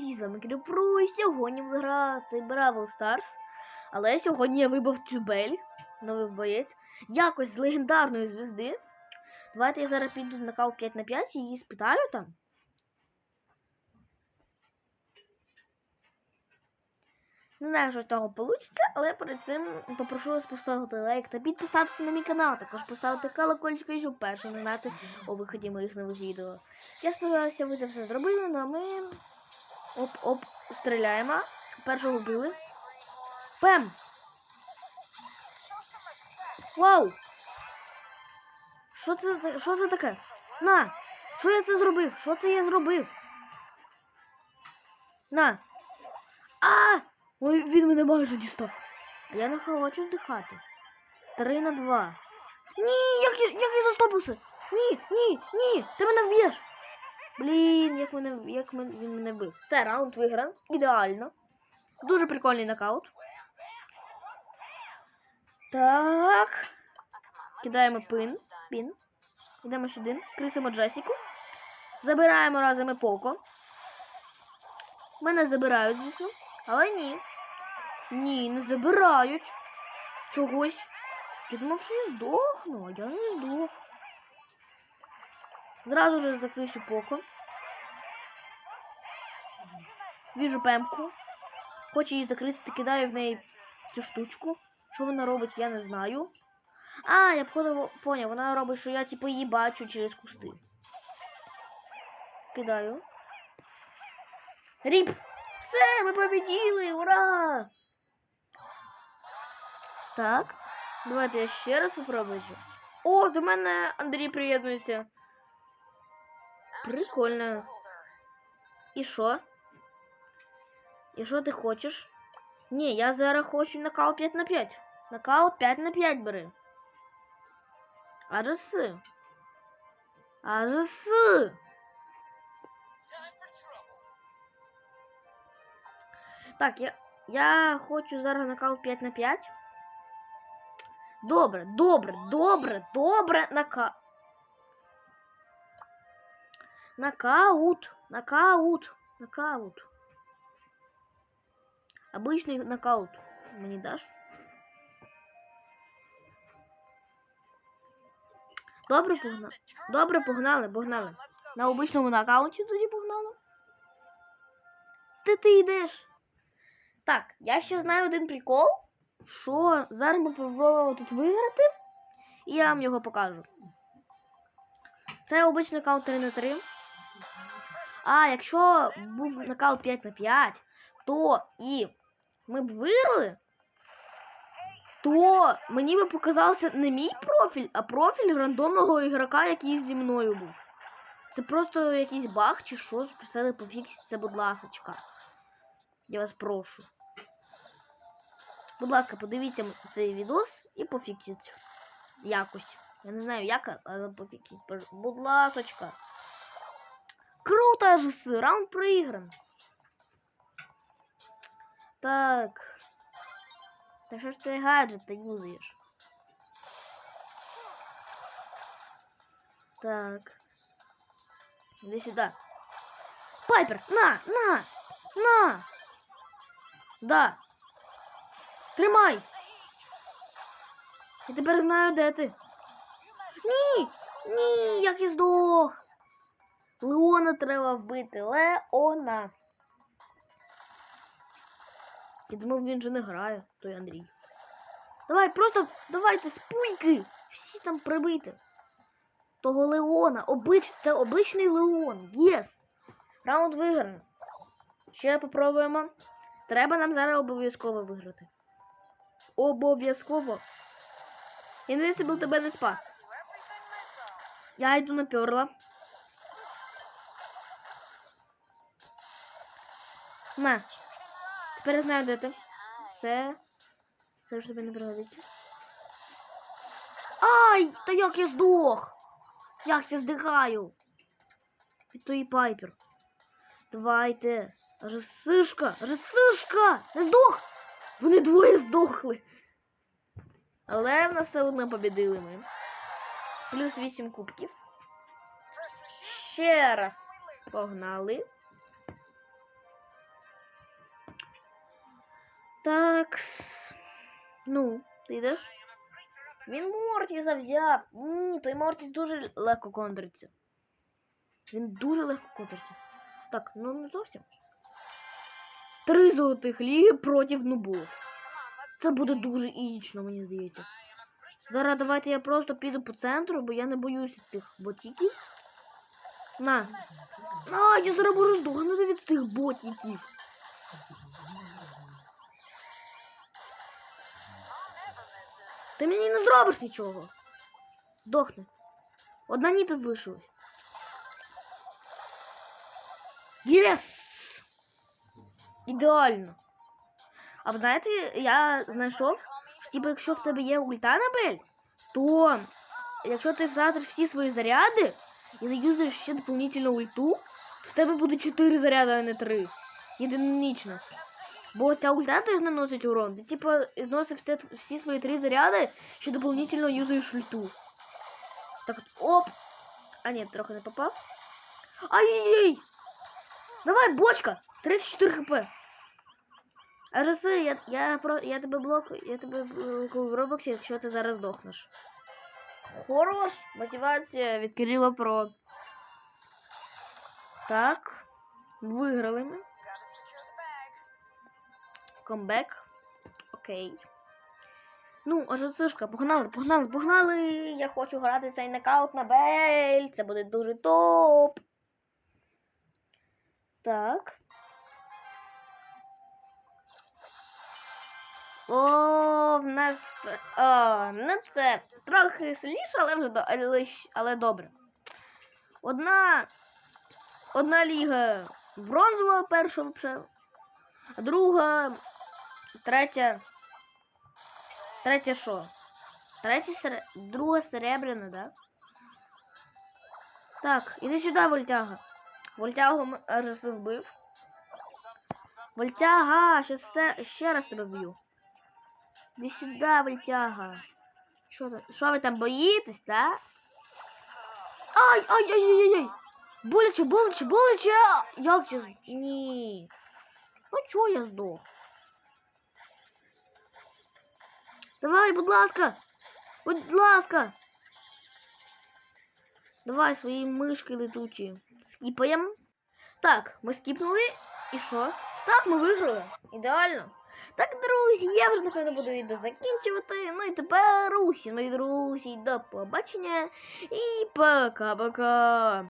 друзі, з вами Кірюпру, і сьогодні буду грати Бравл Старс. Але сьогодні я вибив Тюбель, новий боєць, якось з легендарної звізди. Давайте я зараз піду на кал 5 на 5 і її спитаю там. Не знаю, що з того вийде, але перед цим попрошу вас поставити лайк та підписатися на мій канал. Також поставити колокольчик, щоб першим знати у виході моїх нових відео. Я сподіваюся, ви це все зробили, ну а ми оп-оп, стріляємо. Першого вбили. Пем! Вау! Що це, що це таке? На! Що я це зробив? Що це я зробив? На! А! Ой, він мене майже дістав. Я не хочу здихати. Три на два. Ні, як я, як я застопився? Ні, ні, ні, ти мене вб'єш. Блін, як мене, як мен, він мене бив. Все, раунд вигран. Ідеально. Дуже прикольний нокаут. Так. Кидаємо пин. Пін. Йдемо сюди. Крисимо Джесіку. Забираємо разом і Поко. Мене забирають, звісно. Але ні. Ні, не забирають. Чогось. Я думав, що я здохну, а я не здох. Зразу же закрию Поко. Віжу пемку. Хочу її закрити, кидаю в неї цю штучку. Що вона робить, я не знаю. А, я походу поняв, вона робить, що я типу її бачу через кусти. Кидаю. Ріп! Все, ми победили! Ура! Так. Давайте я ще раз попробую. О, до мене Андрій приєднується. Прикольно. І що? І що ти хочеш? Ні, я зараз хочу накал 5 на 5. Накал 5 на 5 бери. Аже си. Аже си. Так, я, я хочу зараз накал 5 на 5. Добре, добре, добре, добре, нака... Нокаут, нокаут, нокаут. Обычный нокаут. Мені даш? Добре, погнали. Добре, погнали, погнали. На обичному нокауті тоді погнали. Де ти йдеш? Так, я ще знаю один прикол, що зараз ми попробуємо тут виграти, і я вам його покажу. Це обичний нокаут 3 на 3. А якщо був нокаут 5 на 5, то і ми б виграли, то мені би показався не мій профіль, а профіль рандомного ігрока, який зі мною був. Це просто якийсь баг чи що, просили пофіксити це, будь ласочка. Я вас прошу. Будь ласка, подивіться цей відос і пофіксіть якось. Я не знаю як, але пофіксіть. Будь ласочка. Круто же си, раунд проігран. Так. Та що ж ти гаджет та юзаєш? Так. Іди сюди. Пайпер, на, на, на. Да. Тримай. Я тепер знаю, де ти. Ні, ні, як я здох. Леона треба вбити. Леона. Я думав, він же не грає, той Андрій. Давай, просто давайте спуйки. Всі там прибити. Того Леона. Обич... Це обичний Леон. Єс. Раунд виграно. Ще попробуємо. Треба нам зараз обов'язково виграти. Обов'язково. Інвісибл тебе не спас. Я йду на перла. На. Тепер я знаю, де ти. Все. Все ж тобі не пригодиться. Ай! Та як я здох! Як я здихаю? Від тої пайпер. Давайте. Аже сишка! Аже сишка! Не здох! Вони двоє здохли. Але в нас все одно побідили ми. Плюс 8 кубків. Ще раз. Погнали. Так. Ну, ти йдеш? Він Мортіса взяв. Ні, той Мортіс дуже легко контриться. Він дуже легко контриться. Так, ну не зовсім. Три золотих ліги проти нубов. Це буде дуже ізічно, мені здається. Зараз давайте я просто піду по центру, бо я не боюся цих ботіків. На. А, я зараз можу здохнути від цих ботіків. Ти мені не зробиш нічого. Здохни. Одна ніта залишилась. Єс! Ідеально. А ви знаєте, я знайшов, що типу, якщо в тебе є ульта на бель, то якщо ти втратиш всі свої заряди і заюзаєш ще дополнительну ульту, то в тебе буде 4 заряди, а не 3. Єдинично. Бо ця ульта теж наносить урон. Ти типу зносиш все, всі свої 3 заряди, ще дополнительно юзаєш ульту. Так от, оп! А ні, трохи не попав. Ай-яй-яй! Давай, бочка! 34 хп. А я, я, про, я тебе блокую, я тебе блокую в Роблоксі, якщо ти зараз здохнеш. Хорош! Мотивація від Кирила Про. Так. Виграли ми. Комбек. Окей. Ну, а Жасишка, погнали, погнали, погнали! Я хочу грати цей нокаут на Бель. Це буде дуже топ. Так. О, в нас. О, ну це трохи сильніше, але вже до- але, але добре. Одна. Одна ліга бронзова перша взагалі. Друга. Третя. Третя що? Третя сере... друга серебряна, да? Так, іди сюди, Вольтяга. Вольтягу м- аж вбив. Вольтяга, ще, се- ще раз тебе б'ю. Іди сюди, Вольтяга. Що, ти- що ви там боїтесь, да? Ай, ай, ай, ай, ай, ай. Боляче, боляче, боляче. Як я... Ні. Ну чого я здох? Давай, будь ласка. Будь ласка. Давай свої мишки летучі. Скіпаємо. Так, ми скіпнули. І що? Так, ми виграли. Ідеально. Так, друзі, я вже напевно буду відео закінчувати. Ну і тепер усі, мої друзі, до побачення і пока-пока.